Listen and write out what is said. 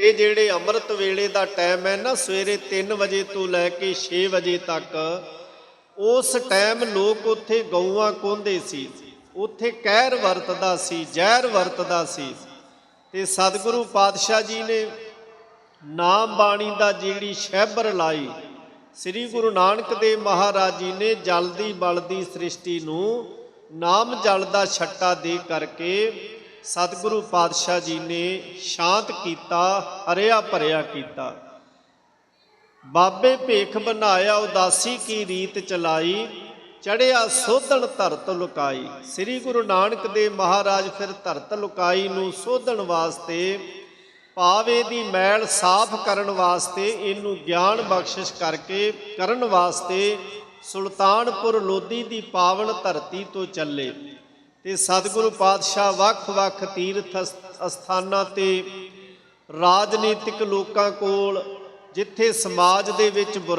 ਇਹ ਜਿਹੜੇ ਅੰਮ੍ਰਿਤ ਵੇਲੇ ਦਾ ਟਾਈਮ ਹੈ ਨਾ, ਸਵੇਰੇ 3 ਵਜੇ ਤੋਂ ਲੈ ਕੇ 6 ਵਜੇ ਤੱਕ, ਉਸ ਟਾਈਮ ਲੋਕ ਉੱਥੇ ਗਊਆਂ ਕੋਂਦੇ ਸੀ। ਉੱਥੇ ਕਹਿਰ ਵਰਤਦਾ ਸੀ, ਜ਼ਹਿਰ ਵਰਤਦਾ ਸੀ। ਤੇ ਸਤਿਗੁਰੂ ਪਾਤਸ਼ਾਹ ਜੀ ਨੇ ਨਾਮ ਬਾਣੀ ਦਾ ਜਿਹੜੀ ਸ਼ਹਿਬਰ ਲਾਈ, ਸ੍ਰੀ ਗੁਰੂ ਨਾਨਕ ਦੇਵ ਮਹਾਰਾਜ ਜੀ ਨੇ ਜਲਦੀ ਬਲਦੀ ਸ੍ਰਿਸ਼ਟੀ ਨੂੰ ਨਾਮ ਜਲ ਦਾ ਛੱਟਾ ਦੇ ਕਰਕੇ ਸਤਿਗੁਰੂ ਪਾਤਸ਼ਾਹ ਜੀ ਨੇ ਸ਼ਾਂਤ ਕੀਤਾ, ਹਰਿਆ ਭਰਿਆ ਕੀਤਾ। ਬਾਬੇ ਭੇਖ ਬਣਾਇਆ, ਉਦਾਸੀ ਕੀ ਰੀਤ ਚਲਾਈ, ਚੜਿਆ ਸੋਧਣ ਧਰਤ ਲੁਕਾਈ। ਸ੍ਰੀ ਗੁਰੂ ਨਾਨਕ ਦੇਵ ਮਹਾਰਾਜ ਫਿਰ ਧਰਤ ਲੁਕਾਈ ਨੂੰ ਸੋਧਣ ਵਾਸਤੇ, ਪਾਵੇ ਦੀ ਮੈਲ ਸਾਫ਼ ਕਰਨ ਵਾਸਤੇ, ਇਹਨੂੰ ਗਿਆਨ ਬਖਸ਼ਿਸ਼ ਕਰਕੇ ਕਰਨ ਵਾਸਤੇ ਸੁਲਤਾਨਪੁਰ ਲੋਧੀ ਦੀ ਪਾਵਨ ਧਰਤੀ ਤੋਂ ਚੱਲੇ। ਤੇ ਸਤਿਗੁਰੂ ਪਾਤਸ਼ਾਹ ਵੱਖ-ਵੱਖ ਤੀਰਥ ਅਸ- ਅਸਥਾਨਾਂ ਤੇ ਰਾਜਨੀਤਿਕ ਲੋਕਾਂ ਕੋਲ, ਜਿੱਥੇ ਸਮਾਜ ਦੇ ਵਿੱਚ ਬੁਰਾ